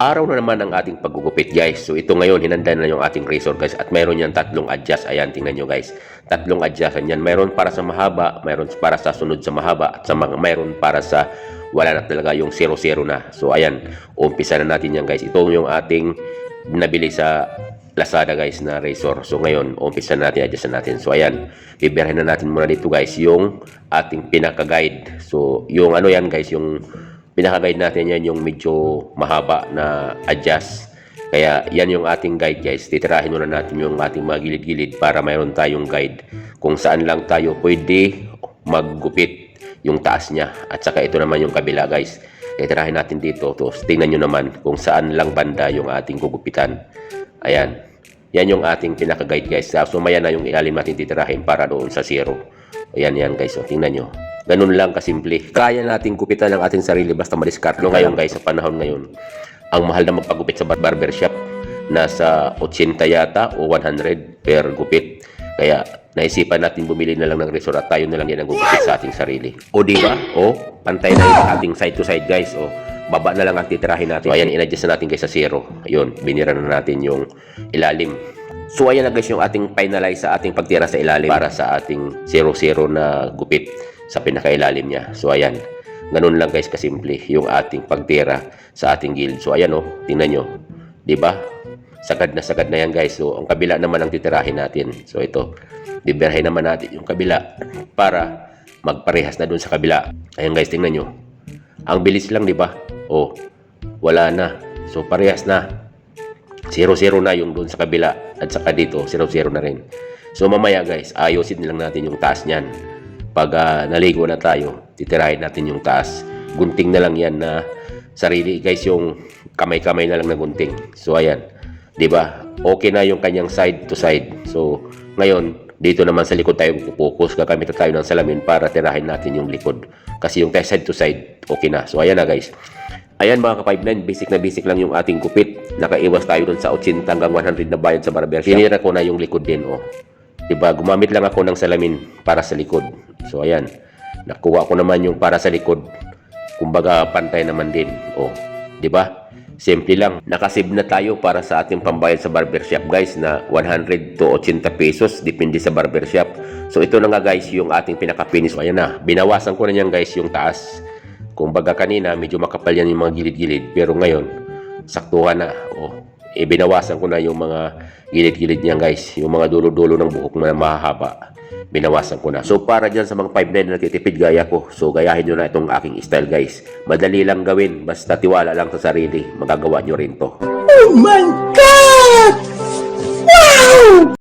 Araw na naman ang ating paggugupit guys. So ito ngayon, hinanda na yung ating razor guys. At mayroon yan tatlong adjust. Ayan, tingnan nyo guys. Tatlong adjust yan. Mayroon para sa mahaba, mayroon para sa sunod sa mahaba, at sa mga mayroon para sa wala na talaga yung 0-0 na. So ayan, umpisa na natin yan guys. Ito yung ating nabili sa Lazada guys na razor. So ngayon, umpisa na natin, adjust na natin. So ayan, bibirahin na natin muna dito guys yung ating pinaka-guide. So yung ano yan guys, yung pinaka-guide natin yan yung medyo mahaba na adjust. Kaya yan yung ating guide guys. Titirahin muna natin yung ating mga gilid-gilid para mayroon tayong guide kung saan lang tayo pwede maggupit yung taas niya. At saka ito naman yung kabila guys. Titirahin natin dito. Tapos tingnan nyo naman kung saan lang banda yung ating gugupitan. Ayan. Yan yung ating pinaka-guide guys. So maya na yung ilalim natin titirahin para doon sa zero. Ayan yan guys. So tingnan nyo. Ganun lang kasimple. Kaya nating gupitan ang ating sarili basta madiskarte. No, ngayon guys, sa panahon ngayon, ang mahal na magpagupit sa bar- barbershop, nasa 80 yata o 100 per gupit. Kaya naisipan natin bumili na lang ng resort at tayo na lang yan ang gugupit sa ating sarili. O di ba? O pantay na yung ating side to side guys. O baba na lang ang titirahin natin. So ayan, in-adjust na natin guys sa zero. Ayun, binira na natin yung ilalim. So ayan na guys yung ating finalize sa ating pagtira sa ilalim para sa ating 0-0 na gupit sa pinakailalim niya. So ayan, ganun lang guys kasimple yung ating pagtira sa ating guild. So ayan oh, tingnan nyo. 'Di ba? Sagad na sagad na yan guys. So ang kabila naman ang titirahin natin. So ito, bibirahin naman natin yung kabila para magparehas na dun sa kabila. Ayan guys, tingnan nyo. Ang bilis lang, di ba? Oh, wala na. So parehas na. 0-0 na yung doon sa kabila at saka dito 0-0 na rin. So mamaya guys, ayusin lang natin yung taas niyan. Pag ah, naligo na tayo, titirahin natin yung taas. Gunting na lang yan na sarili guys yung kamay-kamay na lang na gunting. So ayan, 'di ba? Okay na yung kanyang side to side. So ngayon, dito naman sa likod tayo focus gagamit tayo ng salamin para tirahin natin yung likod. Kasi yung side to side, okay na. So ayan na guys. Ayan mga ka-59, basic na basic lang yung ating kupit. Nakaiwas tayo dun sa 80 hanggang 100 na bayad sa barbershop. Sinira ko na yung likod din, oh. Diba, gumamit lang ako ng salamin para sa likod. So ayan, nakuha ko naman yung para sa likod. Kumbaga, pantay naman din, oh. Diba? Simple lang. Nakasave na tayo para sa ating pambayad sa barbershop guys na 100 to 80 pesos depende sa barbershop. So ito na nga guys yung ating pinaka-finish. Ayan na. Binawasan ko na yan guys yung taas. Kung baga kanina medyo makapal yan yung mga gilid-gilid pero ngayon saktuhan na eh, binawasan ko na yung mga gilid-gilid niya guys. Yung mga dulo-dulo ng buhok na mahahaba. Binawasan ko na. So para dyan sa mga 5'9 na nagtitipid gaya ko. So gayahin nyo na itong aking style guys. Madali lang gawin. Basta tiwala lang sa sarili. Magagawa nyo rin to. Oh my God! Wow!